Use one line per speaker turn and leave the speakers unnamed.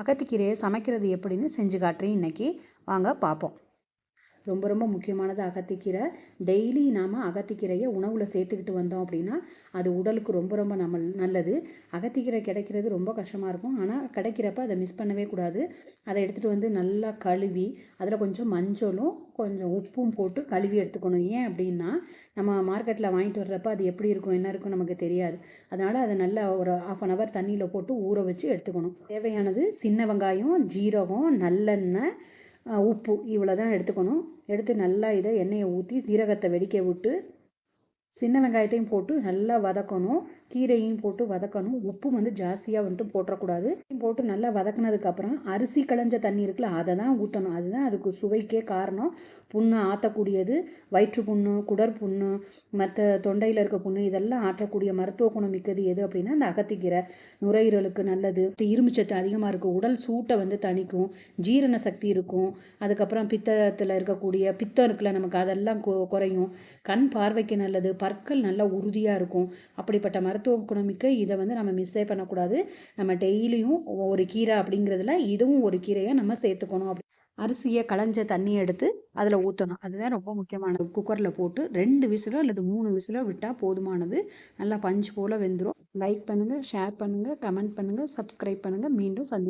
அகத்திக்கீரையை சமைக்கிறது எப்படின்னு செஞ்சு காட்டுறேன். இன்றைக்கி வாங்க பார்ப்போம். ரொம்ப ரொம்ப முக்கியமானது அகத்திக்கீரை. டெய்லி நாம் அகத்திக்கீரையை உணவில் சேர்த்துக்கிட்டு வந்தோம் அப்படின்னா அது உடலுக்கு ரொம்ப ரொம்ப நம்ம நல்லது. அகத்திக்கீரை கிடைக்கிறது ரொம்ப கஷ்டமாக இருக்கும். ஆனால் கிடைக்கிறப்ப அதை மிஸ் பண்ணவே கூடாது. அதை எடுத்துகிட்டு வந்து நல்லா கழுவி அதில் கொஞ்சம் மஞ்சளும் கொஞ்சம் உப்பும் போட்டு கழுவி எடுத்துக்கணும். ஏன் அப்படின்னா நம்ம மார்க்கெட்டில் வாங்கிட்டு வர்றப்ப அது எப்படி இருக்கும் என்ன இருக்கும் நமக்கு தெரியாது. அதனால் அதை நல்லா ஒரு ஆஃப் அன் ஹவர் தண்ணியில் போட்டு ஊற வச்சு எடுத்துக்கணும். தேவையானது சின்ன வெங்காயம் ஜீரகம் நல்லெண்ணெய் உப்பு இவ்வளோ தான் எடுத்துக்கணும். எடுத்து நல்லா இதை எண்ணெயை ஊற்றி சீரகத்தை வெடிக்க விட்டு சின்ன வெங்காயத்தையும் போட்டு நல்லா வதக்கணும். கீரையும் போட்டு வதக்கணும். உப்பு வந்து ஜாஸ்தியாக வந்துட்டு போட்டுறக்கூடாது. போட்டு நல்லா வதக்கினதுக்கப்புறம் அரிசி களைஞ்ச தண்ணி இருக்குல்ல அதை தான் ஊற்றணும் அதுதான் அதுக்கு சுவைக்கே காரணம். புண்ணு ஆற்றக்கூடியது வயிற்று புண்ணு குடர் புண்ணு மற்ற தொண்டையில் இருக்க புண்ணு இதெல்லாம் ஆற்றக்கூடிய மருத்துவ குணம் மிக்கது எது அப்படின்னா அந்த அகத்திக்கீரை. நுரையீரலுக்கு நல்லது. இரும்புச்சத்து அதிகமாக இருக்கும் உடல் சூட்டை வந்து தணிக்கும். ஜீரண சக்தி இருக்கும். அதுக்கப்புறம் பித்தத்தில் இருக்கக்கூடிய பித்தம் இருக்குல்ல நமக்கு அதெல்லாம் குறையும். கண் பார்வைக்கு நல்லது. பற்கள் நல்லா உறுதியாக இருக்கும். அப்படிப்பட்ட மருத்துவ குணமிக்க இதை வந்து நம்ம மிஸ்ஸே பண்ணக்கூடாது. நம்ம டெய்லியும் ஒரு கீரை அப்படிங்கிறதுல இதுவும் ஒரு கீரையாக நம்ம சேர்த்துக்கணும் அப்படி. அரிசியை களைஞ்ச தண்ணியை எடுத்து அதில் ஊற்றணும் அதுதான் ரொம்ப முக்கியமானது. குக்கரில் போட்டு ரெண்டு விசிலோ அல்லது மூணு விசிலோ விட்டால் போதுமானது. நல்லா பஞ்சு போல் வெந்துடும் லைக் பண்ணுங்கள் ஷேர் பண்ணுங்கள் கமெண்ட் பண்ணுங்கள் சப்ஸ்கிரைப் பண்ணுங்கள் மீண்டும் சந்தி